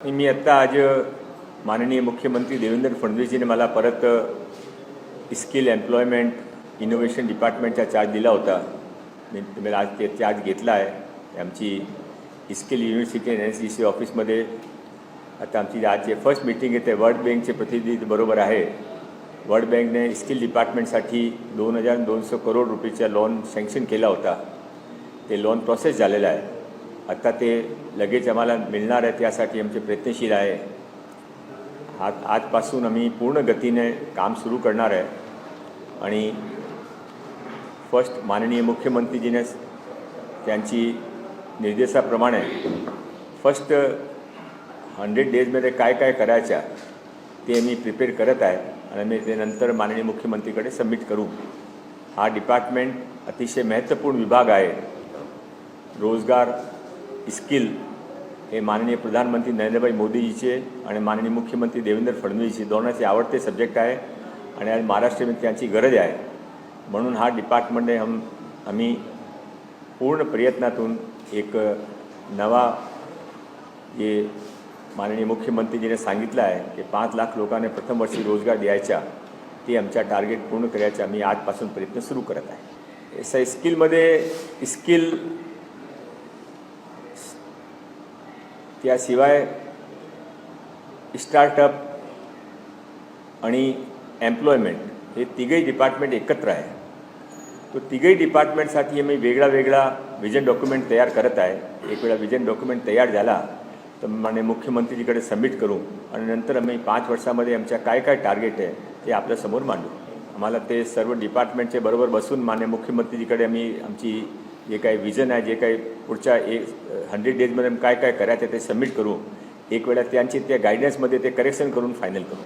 मी आत्ता आज माननीय मुख्यमंत्री देवेंद्र फडणवीसजीने मला परत स्किल एम्प्लॉयमेंट इनोव्हेशन डिपार्टमेंटचा चार्ज दिला होता. मी तुम्ही आज ते चार्ज घेतला आहे. आमची skill university N S D C ऑफिसमध्ये आता आमची आजचे फर्स्ट मीटिंग आहे ते वर्ल्ड बँकचे प्रतिनिधी बरोबर आहे. वर्ल्ड बँकने स्किल डिपार्टमेंटसाठी दोन हजार दोनशे करोड रुपयेचा लोन सँक्शन केला होता. ते लोन प्रोसेस झालेलं आहे. आता ते लगेच आम्हाला मिळणार आहे त्यासाठी आमचे प्रयत्नशील आहे. आज आजपासून आम्ही पूर्ण गतीने काम सुरू करणार आहे. आणि फर्स्ट माननीय मुख्यमंत्रीजीने त्यांची निर्देशाप्रमाणे फर्स्ट हंड्रेड डेजमध्ये काय काय करायच्या ते मी प्रिपेअर करत आहे. आणि मी ते नंतर माननीय मुख्यमंत्रीकडे सबमिट करू. हा डिपार्टमेंट अतिशय महत्त्वपूर्ण विभाग आहे. रोजगार स्किल हे माननीय प्रधानमंत्री नरेंद्रभाई मोदीजीचे आणि माननीय मुख्यमंत्री देवेंद्र फडणवीसजी दोनाचे आवडते सब्जेक्ट आहे आणि आज महाराष्ट्रमध्ये त्यांची गरज आहे. म्हणून हा डिपार्टमेंट हम आम्ही पूर्ण प्रयत्नातून एक नवा जे माननीय मुख्यमंत्रीजीने सांगितलं आहे की पाच लाख लोकांना प्रथम वर्षी रोजगार द्यायचा ते आमच्या टार्गेट पूर्ण करायचा आम्ही आजपासून प्रयत्न सुरू करत आहे. एस स्किलमध्ये स्किल त्याशिवाय स्टार्टअप आणि एम्प्लॉयमेंट हे तिघही डिपार्टमेंट एकत्र आहे. तो तिघही डिपार्टमेंटसाठी आम्ही वेगळा वेगळा विजन डॉक्युमेंट तयार करत आहे. एक वेळा विजन डॉक्युमेंट तयार झाला तर माने मुख्यमंत्रीजीकडे सबमिट करू आणि नंतर आम्ही पाच वर्षामध्ये आमच्या काय काय टार्गेट आहे ते आपल्यासमोर मांडू. आम्हाला ते सर्व डिपार्टमेंटचे बरोबर बसून माने मुख्यमंत्रीजीकडे आम्ही आमची जे काही विजन आहे जे काही पुढच्या एक हंड्रेड डेजमध्ये काय काय करायचं ते सबमिट करू. एक वेळा त्यांची त्या गायडन्समध्ये ते करेक्शन करून फायनल करू.